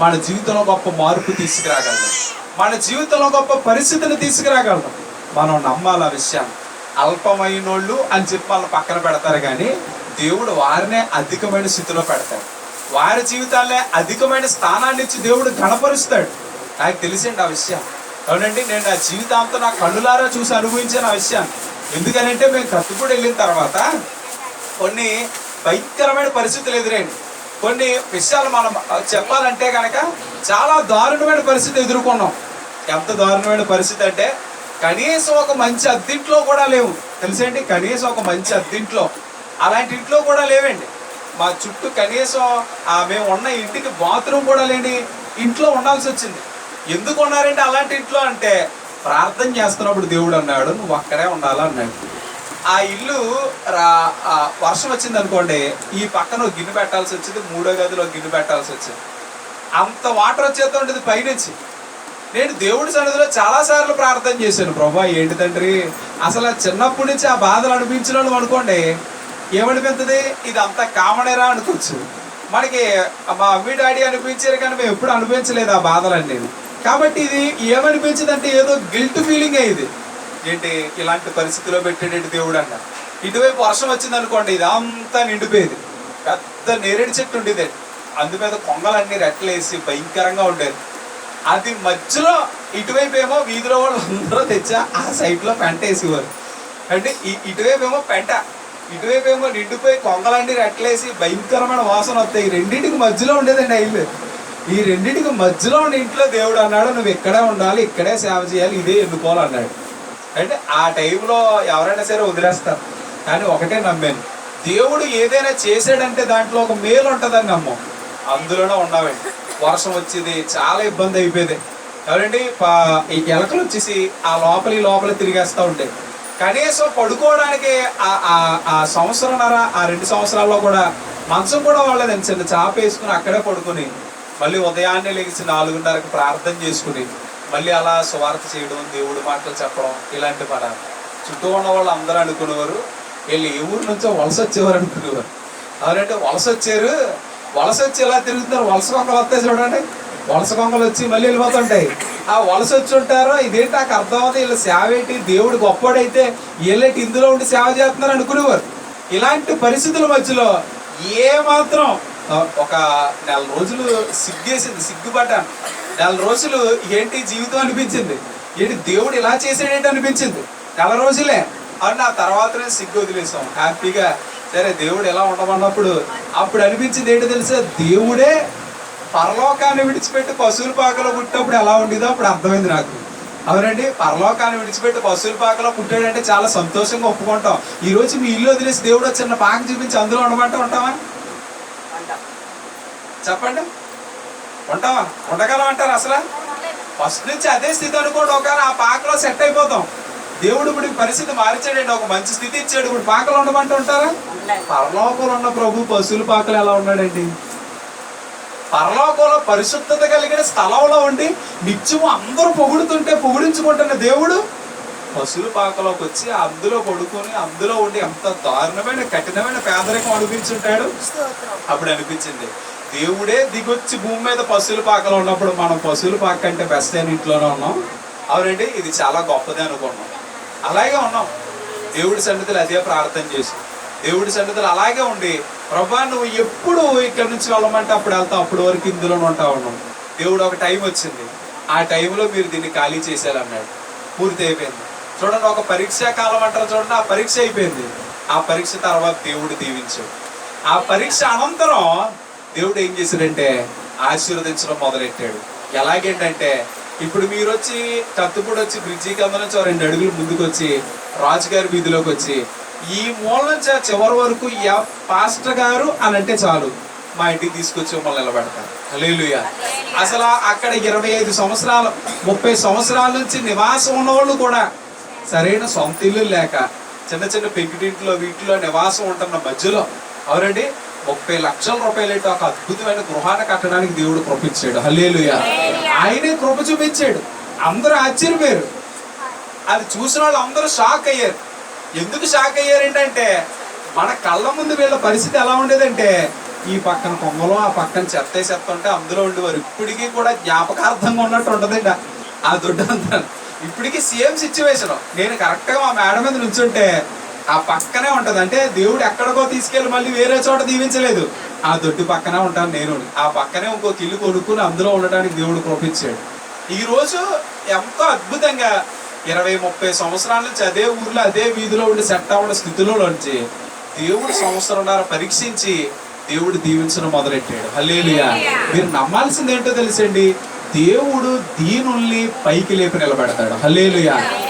మన జీవితంలో గొప్ప మార్పు తీసుకురాగలం మన జీవితంలో గొప్ప పరిస్థితిని తీసుకురాగలం మనం నమ్మాలి ఆ విషయాన్ని. అల్పమైనోళ్ళు అని చెప్పి వాళ్ళు పక్కన పెడతారు కానీ దేవుడు వారినే అధికమైన స్థితిలో పెడతాడు. వారి జీవితాలే అధికమైన స్థానాన్ని ఇచ్చి దేవుడు గణపరుస్తాడు నాకు తెలిసిండి ఆ విషయం. అవునండి నేను నా జీవితాంతం నా కళ్ళులారా చూసి అనుభవించిన ఆ విషయాన్ని. ఎందుకనంటే మేము కత్తిపూడి వెళ్ళిన తర్వాత కొన్ని భయంకరమైన పరిస్థితులు ఎదురైంది కొన్ని విషయాలు మనం చెప్పాలంటే కనుక చాలా దారుణమైన పరిస్థితి ఎదుర్కొన్నాం. ఎంత దారుణమైన పరిస్థితి అంటే కనీసం ఒక మంచి అద్దింట్లో కూడా లేవు. తెలుసండి? కనీసం ఒక మంచి అద్దింట్లో. అలాంటి ఇంట్లో కూడా లేవండి. మా చుట్టూ కనీసం ఆ మేము ఉన్న ఇంటికి బాత్రూమ్ కూడా లేని ఇంట్లో ఉండాల్సి వచ్చింది. ఎందుకు ఉన్నారంటే అలాంటి ఇంట్లో అంటే ప్రార్థన చేస్తున్నప్పుడు దేవుడు అన్నాడు నువ్వు అక్కడే ఉండాలన్నాడు ఆ ఇల్లు రా వర్షం వచ్చింది అనుకోండి ఈ పక్కన గిన్నె పెట్టాల్సి వచ్చింది మూడో గదిలో గిన్నె పెట్టాల్సి వచ్చింది. అంత వాటర్ వచ్చేస్తూ ఉంటుంది పైనుంచి. నేను దేవుడి సన్నిధిలో చాలా సార్లు ప్రార్థన చేశాను ప్రభా ఏంటి తండ్రి? అసలు ఆ చిన్నప్పటి నుంచి ఆ బాధలు అనిపించిన వాళ్ళు అనుకోండి ఏమనిపించదు ఇది అంత కామనేరా అనుకోవచ్చు. మనకి మా అమ్మి డాడీ అనిపించారు కానీ మేము ఎప్పుడు అనిపించలేదు ఆ బాధలన్నీ. కాబట్టి ఇది ఏమనిపించింది అంటే ఏదో గిల్ట్ ఫీలింగ్ అయ్యింది ఏంటి ఇలాంటి పరిస్థితిలో పెట్టేటట్టు దేవుడు అన్న ఇటువైపు వర్షం వచ్చింది అనుకోండి ఇది అంతా నిండిపోయేది. పెద్ద నేరేడు చెట్టు ఉండేది. అందు మీద కొంగలన్నీ రెట్లేసి భయంకరంగా ఉండేది. అది మధ్యలో ఇటువైపు ఏమో వీధిలో వాళ్ళు అందరూ తెచ్చా ఆ సైడ్లో పెంట వేసేవారు. అంటే ఈ- ఇటువైపు ఏమో పెంట ఇటువైపు ఏమో నిండిపోయి కొంగలన్నీ రెట్లేసి భయంకరమైన వాసన వస్తాయి. ఈ రెండింటికి మధ్యలో ఉండేదండి ఆ ఈ రెండింటికి మధ్యలో ఉన్న ఇంట్లో దేవుడు అన్నాడు నువ్వు ఇక్కడే ఉండాలి ఇక్కడే సేవ చేయాలి ఇదే ఎన్నుకోవాలన్నాడు అంటే ఆ టైంలో ఎవరైనా సరే వదిలేస్తారు. కానీ ఒకటే నమ్మాను. దేవుడు ఏదైనా చేసాడంటే దాంట్లో ఒక మేలు ఉంటుందని నమ్మం. అందులోనే ఉన్నామండి. వర్షం వచ్చేది చాలా ఇబ్బంది అయిపోయేది. ఎవరండి? ఈ ఎలకలు వచ్చేసి ఆ లోపలి లోపల తిరిగేస్తూ ఉంటాయి. కనీసం పడుకోవడానికి ఆ- ఆ- ఆ సంవత్సరంన్నర ఆ రెండు సంవత్సరాల్లో కూడా మంచం కూడా వాళ్ళదండి చిన్న చాప వేసుకుని అక్కడే పడుకుని మళ్ళీ ఉదయాన్నే లేచి నాలుగున్నరకు ప్రార్థన చేసుకుని మళ్ళీ అలా స్వార్థ చేయడం దేవుడు మాటలు చెప్పడం ఇలాంటి పడ చుట్టూ ఉన్న వాళ్ళు అందరూ అనుకునేవారు. వీళ్ళు ఏ ఊరు నుంచో వలస వచ్చేవారు అనుకునేవారు. ఎవరంటే వలస వచ్చారు. వలస వచ్చి ఎలా తిరుగుతున్నారు? వలస కొంగలు వస్తాయి చూడండి. వలస కొంగలు వచ్చి మళ్ళీ వెళ్ళిపోతుంటాయి. ఆ వలస వచ్చి ఉంటారో. ఇదేంటి నాకు అర్థం అవుతుంది వీళ్ళ సేవ ఏంటి? దేవుడు గొప్పవాడైతే వీళ్ళేంటి ఇందులో ఉండి సేవ చేస్తున్నారు అనుకునేవారు. ఇలాంటి పరిస్థితుల మధ్యలో ఏ మాత్రం ఒక నెల రోజులు సిగ్గేసింది సిగ్గుపడ్డాను. నెల రోజులు ఏంటి జీవితం అనిపించింది? ఏంటి దేవుడు ఇలా చేసాడేంటి అనిపించింది? నెల రోజులే. అని ఆ తర్వాతనే సిగ్గు వదిలేసాం. హ్యాపీగా సరే దేవుడు ఎలా ఉండమన్నప్పుడు అప్పుడు అనిపించింది ఏంటి తెలుసా? దేవుడే పరలోకాన్ని విడిచిపెట్టి పశువుల పాకలో పుట్టినప్పుడు ఎలా ఉండేదో అప్పుడు అర్థమైంది నాకు. అవునండి పరలోకాన్ని విడిచిపెట్టి పశువుల పాకలో పుట్టాడంటే చాలా సంతోషంగా ఒప్పుకుంటాం. ఈరోజు మీ ఇల్లు వదిలేసి దేవుడు చిన్న పాక చూపించి అందులో ఉండమంటే ఉంటామా చెప్పండి. ఉంటావా? ఉండగలం అంటారు అసలు? ఫస్ట్ నుంచి అదే స్థితి అనుకోండి ఒక ఆ పాకలో సెట్ అయిపోతాం. దేవుడు ఇప్పుడు పరిస్థితి మార్చాడండి. ఒక మంచి స్థితి ఇచ్చాడు. ఇప్పుడు పాకలో ఉండమంటే ఉంటారా? పరలోకంలో ఉన్న ప్రభు పశువుల పాకలు ఎలా ఉన్నాడండి? పరలోకంలో పరిశుద్ధత కలిగిన స్థలంలో ఉండి నిత్యము అందరూ పొగుడుతుంటే పొగిడించుకుంటున్న దేవుడు పశువుల పాకలోకి వచ్చి అందులో పడుకొని అందులో ఉండి ఎంత దారుణమైన కఠినమైన పేదరికం అనిపించుంటాడు అప్పుడు అనిపించింది. దేవుడే దిగొచ్చి భూమి మీద పశువుల పాకలో ఉన్నప్పుడు మనం పశువుల పాక అంటే బెస్ట్ అయిన ఇంట్లోనే ఉన్నాం. అవునండి ఇది చాలా గొప్పది అనుకున్నాం. అలాగే ఉన్నాం. దేవుడి సన్నిధిలో అదే ప్రార్థన చేసి దేవుడి సన్నిధిలో అలాగే ఉండి ప్రభా నువ్వు ఎప్పుడు ఇక్కడి నుంచి వెళ్ళమంటే అప్పుడు వెళ్తావు అప్పుడు వరకు ఇందులోనే ఉంటా ఉన్నాం దేవుడు ఒక టైం వచ్చింది. ఆ టైంలో మీరు దీన్ని ఖాళీ చేసేయాలన్నాడు పూర్తి అయిపోయింది. చూడండి ఒక పరీక్ష కాలం అంటారు చూడండి ఆ పరీక్ష అయిపోయింది. ఆ పరీక్ష తర్వాత దేవుడు దీవించాడు. ఆ పరీక్ష అనంతరం దేవుడు ఏం చేశాడంటే ఆశీర్వదించడం మొదలెట్టాడు. ఎలాగేంటంటే ఇప్పుడు మీరు వచ్చి కత్తుపూడి వచ్చి బ్రిడ్జి కింద నుంచి రెండు అడుగులు ముందుకు వచ్చి రాజుగారి వీధిలోకి వచ్చి ఈ మూల నుంచి చివరి వరకు యా- పాస్టర్ గారు అని అంటే చాలు. మా ఇంటికి తీసుకొచ్చి మమ్మల్ని నిలబెడతారు. హలేలుయ అసలు అక్కడ ఇరవై ఐదు సంవత్సరాలు ముప్పై సంవత్సరాల నుంచి నివాసం ఉన్నవాళ్ళు కూడా సరైన సొంత ఇల్లు లేక చిన్న చిన్న పెంకుటింట్లో వీటిలో నివాసం ఉంటున్న మధ్యలో అవునండి ముప్పై లక్షల రూపాయలు ఒక అద్భుతమైన గృహాన్ని కట్టడానికి దేవుడు కృపించాడు. హల్లేలుయా. ఆయనే కృప చూపించాడు. అందరూ ఆశ్చర్యపోయారు. అది చూసిన వాళ్ళు అందరూ షాక్ అయ్యారు. ఎందుకు షాక్ అయ్యారు ఏంటంటే మన కళ్ళ ముందు వీళ్ళ పరిస్థితి ఎలా ఉండేదంటే ఈ పక్కన కొంగలో ఆ పక్కన చెత్త చెత్త ఉంటే అందులో ఉండేవారు. ఇప్పటికీ కూడా జ్ఞాపకార్థంగా ఉన్నట్టు ఉంటుందండి ఆ- ఆ దొడ్డు అంతా ఇప్పటికీ సేమ్ సిచ్యువేషన్ నేను కరెక్ట్గా మా మేడ మీద నుంచుంటే ఆ పక్కనే ఉంటుంది. అంటే దేవుడు ఎక్కడికో తీసుకెళ్ళి మళ్ళీ వేరే చోట దీవించలేదు. ఆ దొడ్డు పక్కనే ఉంటాను నేను. ఆ పక్కనే ఇంకొక ఇల్లు కొనుక్కుని అందులో ఉండడానికి దేవుడు కోపించాడు. ఈరోజు ఎంతో అద్భుతంగా ఇరవై ముప్పై సంవత్సరాల నుంచి అదే ఊర్లో అదే వీధిలో ఉండి సెట్ అవ్వడం స్థితిలో నుంచి దేవుడు సంవత్సరంన్నర పరీక్షించి దేవుడు దీవించడం మొదలెట్టాడు. హల్లేలుయా. మీరు నమ్మాల్సింది ఏంటో తెలుసండి? దేవుడు దీనుల్ని పైకి లేపి నిలబెడతాడు. హల్లేలుయా.